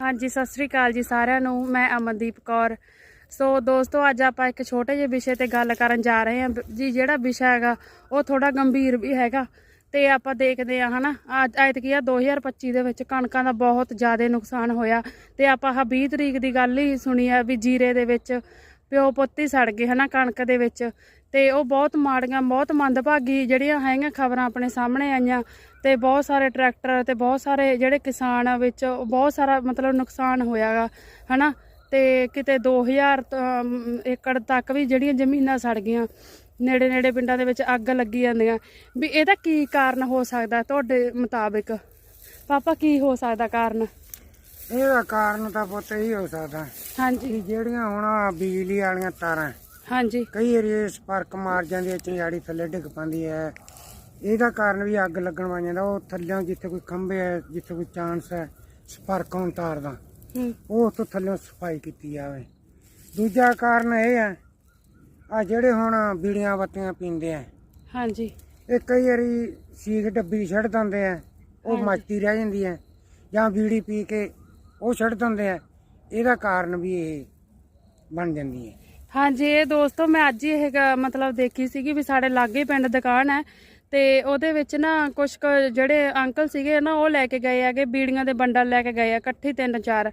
ਹਾਂਜੀ, ਸਤਿ ਸ੍ਰੀ ਅਕਾਲ ਜੀ ਸਾਰਿਆਂ ਨੂੰ। ਮੈਂ ਅਮਨਦੀਪ ਕੌਰ। ਸੋ ਦੋਸਤੋ, ਅੱਜ ਆਪਾਂ ਇੱਕ ਛੋਟੇ ਜਿਹੇ ਵਿਸ਼ੇ ਤੇ ਗੱਲ ਕਰਨ ਜਾ ਰਹੇ ਹਾਂ। ਜੀ, ਜਿਹੜਾ ਵਿਸ਼ਾ ਹੈਗਾ, ਉਹ ਥੋੜਾ ਗੰਭੀਰ ਵੀ ਹੈਗਾ। ਤੇ ਆਪਾਂ ਦੇਖਦੇ ਆ ਹਨਾ। ਅੱਜ ਐਤਕੀ ਆ 2025 ਦੇ ਵਿੱਚ ਕਣਕਾਂ ਦਾ ਬਹੁਤ ਜ਼ਿਆਦਾ ਨੁਕਸਾਨ ਹੋਇਆ। ਤੇ ਆਪਾਂ ਆਹ 20 ਤਰੀਕ ਦੀ ਗੱਲ ਹੀ ਸੁਣੀ ਆ ਵੀ ਜੀਰੇ ਦੇ ਵਿੱਚ ਪਿਓ ਪੁੱਤ ਹੀ ਸੜ ਗਏ, ਹਨਾ, ਕਣਕ ਦੇ ਵਿੱਚ। ਤੇ ਉਹ ਬਹੁਤ ਮਾੜੀਆਂ ਬਹੁਤ ਮੰਦਭਾਗੀ ਜਿਹੜੀਆਂ ਹੈਗੀਆਂ ਖਬਰਾਂ ਆਪਣੇ ਸਾਹਮਣੇ ਆਈਆਂ ਤੇ ਬਹੁਤ ਸਾਰੇ ਟਰੈਕਟਰ ਤੇ ਬਹੁਤ ਸਾਰੇ ਜਿਹੜੇ ਕਿਸਾਨ ਵਿੱਚ ਬਹੁਤ ਸਾਰਾ ਮਤਲਬ ਨੁਕਸਾਨ ਹੋਇਆਗਾ ਹਨਾ? ਤੇ ਕਿਤੇ 2000 ਤੋਂ, ਅਮ, ਏਕੜ ਤੱਕ ਵੀ ਜਿਹੜੀਆਂ ਜ਼ਮੀਨਾਂ ਸੜ ਗਈਆਂ ਨੇੜੇ ਨੇੜੇ ਪਿੰਡਾਂ ਦੇ ਵਿੱਚ ਅੱਗ ਲੱਗੀ ਜਾਂਦੀਆਂ। ਵੀ ਇਹਦਾ ਕੀ ਕਾਰਨ ਹੋ ਸਕਦਾ ਤੁਹਾਡੇ ਮੁਤਾਬਿਕ? ਪਾਪਾ ਕੀ ਹੋ ਸਕਦਾ ਕਾਰਨ? ਇਹਦਾ ਕਾਰਨ ਤਾਂ ਪੁੱਤ ਇਹੀ ਹੋ ਸਕਦਾ ਹਾਂਜੀ। ਜਿਹੜੀਆਂ ਹੁਣ ਬਿਜਲੀ ਵਾਲੀਆਂ ਤਾਰਾਂ ਹਾਂਜੀ। ਕਈ ਏਰੀਏ ਸਪਾਰਕ ਮਾਰ ਜਾਂਦੀ ਹੈ ਚਿੰਗਾੜੀ ਥੱਲੇ ਡਿੱਗ ਪੈਂਦੀ ਹੈ। ਇਹਦਾ ਕਾਰਨ ਵੀ ਅੱਗ ਲੱਗਣ ਵਾਂ ਜਾਂਦਾ। ਉਹ ਥੱਲੇ ਜਿੱਥੇ ਕੋਈ ਖੰਭੇ ਹੈ ਜਿੱਥੇ ਕੋਈ ਚਾਂਸ ਹੈ ਸਪਾਰਕ ਹੋਣ ਤਾਰ ਦਾ ਉਹ ਤੋਂ ਥੱਲੇ ਸਫ਼ਾਈ ਕੀਤੀ ਜਾਵੇ। ਦੂਜਾ ਕਾਰਨ ਇਹ ਹੈ ਆ ਜਿਹੜੇ ਹੁਣ ਬੀੜੀਆਂ ਬੱਤੀਆਂ ਪੀਂਦੇ ਆ ਹਾਂਜੀ। ਇਹ ਕਈ ਵਾਰੀ ਸੀਗ ਡੱਬੀ ਛੱਡ ਦਿੰਦੇ ਆ ਉਹ ਮੱਚਦੀ ਰਹਿ ਜਾਂਦੀ ਹੈ ਜਾਂ ਬੀੜੀ ਪੀ ਕੇ ਉਹ ਛੱਡ ਦਿੰਦੇ ਆ। ਇਹਦਾ ਕਾਰਨ ਵੀ ਇਹ ਬਣ ਜਾਂਦੀ ਹੈ। ਹਾਂਜੀ, ਇਹ ਦੋਸਤੋ, ਮੈਂ ਅੱਜ ਹੀ ਇਹ ਗ- ਮਤਲਬ ਦੇਖੀ ਸੀਗੀ ਵੀ ਸਾਡੇ ਲਾਗੇ ਹੀ ਪਿੰਡ ਦੁਕਾਨ ਹੈ ਤੇ ਉਹਦੇ ਵਿੱਚ ਨਾ ਕੁਝ ਜਿਹੜੇ ਅੰਕਲ ਸੀਗੇ ਨਾ, ਉਹ ਲੈ ਕੇ ਗਏ ਹੈਗੇ, ਬੀੜੀਆਂ ਦੇ ਬੰਡਲ ਲੈ ਕੇ ਗਏ ਆ, ਇਕੱਠੀ ਤਿੰਨ ਚਾਰ।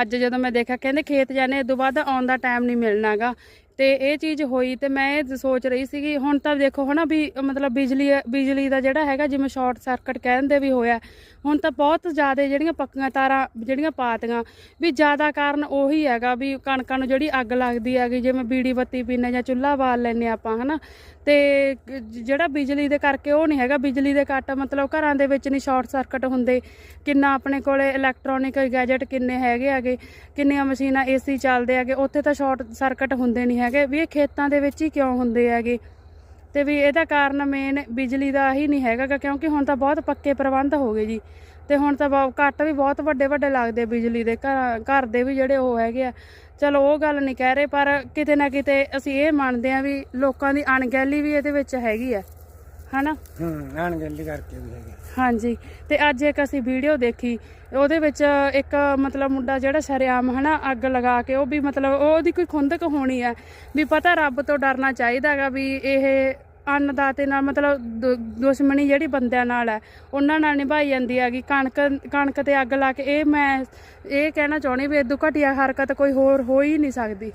ਅੱਜ ਜਦੋਂ ਮੈਂ ਦੇਖਿਆ, ਕਹਿੰਦੇ ਖੇਤ ਜਾਣੇ ਇਸ ਤੋਂ ਬਾਅਦ ਆਉਣ ਦਾ ਟਾਈਮ ਨਹੀਂ ਮਿਲਣਾਗਾ ਤੇ ਇਹ ਚੀਜ਼ ਹੋਈ ਤੇ ਮੈਂ ਇਹ ਸੋਚ ਰਹੀ ਸੀਗੀ, ਹੁਣ ਤਾਂ ਦੇਖੋ ਹਨਾ ਵੀ ਮਤਲਬ ਬਿਜਲੀ ਬਿਜਲੀ ਦਾ ਜਿਹੜਾ ਹੈਗਾ ਜਿਵੇਂ ਸ਼ਾਰਟ ਸਰਕਟ ਕਹਿੰਦੇ ਵੀ ਹੋਇਆ, ਹੁਣ ਤਾਂ ਬਹੁਤ ਜ਼ਿਆਦਾ ਜਿਹੜੀਆਂ ਪੱਕੀਆਂ ਤਾਰਾਂ ਜਿਹੜੀਆਂ ਪਾਤੀਆਂ, ਵੀ ਜ਼ਿਆਦਾ ਕਾਰਨ ਉਹੀ ਹੈਗਾ ਵੀ ਕਣਕਾਂ ਨੂੰ ਜਿਹੜੀ ਅੱਗ ਲੱਗਦੀ ਹੈਗੀ, ਜਿਵੇਂ ਬੀੜੀ ਬੱਤੀ ਪੀਨੇ ਜਾਂ ਚੁੱਲ੍ਹਾ ਬਾਲ ਲੈਨੇ ਆਪਾਂ ਹਨਾ, ਤੇ ਕ- ਜਿਹੜਾ ਬਿਜਲੀ ਦੇ ਕਰਕੇ ਉਹ ਨਹੀਂ ਹੈਗਾ, ਬਿਜਲੀ ਦੇ ਕੱਟ ਮਤਲਬ ਘਰਾਂ ਦੇ ਵਿੱਚ ਨਹੀਂ ਸ਼ਾਰਟ ਸਰਕਟ ਹੁੰਦੇ, ਕਿੰਨਾ ਆਪਣੇ ਕੋਲੇ ਇਲੈਕਟ੍ਰੋਨਿਕ ਗੈਜਟ ਕਿੰਨੇ ਹੈਗੇ ਹੈਗੇ, ਕਿੰਨੀਆਂ ਮਸ਼ੀਨਾਂ ਏਸੀ ਚੱਲਦੇ ਹੈਗੇ, ਉੱਥੇ ਤਾਂ ਸ਼ਾਰਟ ਸਰਕਟ ਹੁੰਦੇ ਨਹੀਂ ਹੈਗੇ ਵੀ ਇਹ ਖੇਤਾਂ ਦੇ ਵਿੱਚ ਹੀ ਕਿਉਂ ਹੁੰਦੇ ਹੈਗੇ। ਤੇ ਵੀ ਇਹਦਾ ਕਾਰਨ ਮੇਨ ਬਿਜਲੀ ਦਾ ਹੀ ਨਹੀਂ ਹੈਗਾ ਕਿਉਂਕਿ ਹੁਣ ਤਾਂ ਬਹੁਤ ਪੱਕੇ ਪ੍ਰਬੰਧ ਹੋ ਗਏ ਜੀ। ਤੇ ਹੁਣ ਤਾਂ ਬਹੁਤ ਕੱਟ ਵੀ ਬਹੁਤ ਵੱਡੇ ਵੱਡੇ ਲੱਗਦੇ ਬਿਜਲੀ ਦੇ, ਘਰ ਘਰ ਦੇ ਵੀ ਜਿਹੜੇ ਉਹ ਹੈਗੇ ਆ। ਚਲੋ ਉਹ ਗੱਲ ਨਹੀਂ ਕਹਿ ਰਹੇ, ਪਰ ਕਿਤੇ ਨਾ ਕਿਤੇ ਅਸੀਂ ਇਹ ਮੰਨਦੇ ਆ ਵੀ ਲੋਕਾਂ ਦੀ ਅਣਗਹਿਲੀ ਵੀ ਇਹਦੇ ਵਿੱਚ ਹੈਗੀ ਆ। ਹਨਾ? ਹੂੰ ਅਣਗਹਿਲੀ ਕਰਕੇ ਵੀ ਹੈਗੇ ਹਾਂਜੀ ਤੇ ਅੱਜ ਇੱਕ ਅਸੀਂ ਵੀਡੀਓ ਦੇਖੀ ਉਹਦੇ ਵਿੱਚ ਇੱਕ ਮਤਲਬ ਮੁੰਡਾ ਜਿਹੜਾ ਸ਼ਰੇਆਮ ਹਨਾ ਅੱਗ ਲਗਾ ਕੇ ਉਹ ਵੀ ਮਤਲਬ ਉਹਦੀ ਕੋਈ ਖੁੰਦਕ ਹੋਣੀ ਹੈ ਵੀ ਪਤਾ ਰੱਬ ਤੋਂ ਡਰਨਾ ਚਾਹੀਦਾ ਹੈਗਾ ਵੀ ਇਹ ਅੰਨਦਾਤੇ ਨਾਲ ਮਤਲਬ ਦੁਸ਼ਮਣੀ ਜਿਹੜੀ ਬੰਦਿਆਂ ਨਾਲ ਹੈ ਉਹਨਾਂ ਨਾਲ ਨਿਭਾਈ ਜਾਂਦੀ ਹੈਗੀ ਕਣਕ ਕਣਕ ਤੇ ਅੱਗ ਲਾ ਕੇ ਇਹ ਮੈਂ ਇਹ ਕਹਿਣਾ ਚਾਹੁੰਦੀ ਵੀ ਇਦੋਂ ਘਟੀਆ ਹਰਕਤ ਕੋਈ ਹੋਰ ਹੋ ਹੀ ਨਹੀਂ ਸਕਦੀ।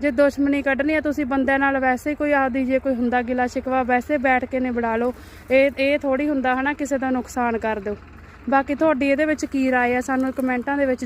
ਜੇ ਦੁਸ਼ਮਣੀ ਕੱਢਣੀ ਆ, ਤੁਸੀਂ ਬੰਦਿਆਂ ਨਾਲ ਵੈਸੇ ਹੀ ਕੋਈ ਆਪਦੀ ਜੇ ਕੋਈ ਹੁੰਦਾ ਗਿਲਾ ਸ਼ਿਕਵਾ, ਵੈਸੇ ਬੈਠ ਕੇ ਨਿਬੜਾ ਲਓ। ਇਹ ਇਹ ਥੋੜੀ ਹੁੰਦਾ ਹਨਾ, ਕਿਸੇ ਦਾ ਨੁਕਸਾਨ ਕਰ ਦਿਓ। ਬਾਕੀ ਤੁਹਾਡੀ ਇਹਦੇ ਵਿੱਚ ਕੀ ਰਾਏ ਆ? ਸਾਨੂੰ ਕਮੈਂਟਾਂ ਦੇ ਵਿੱਚ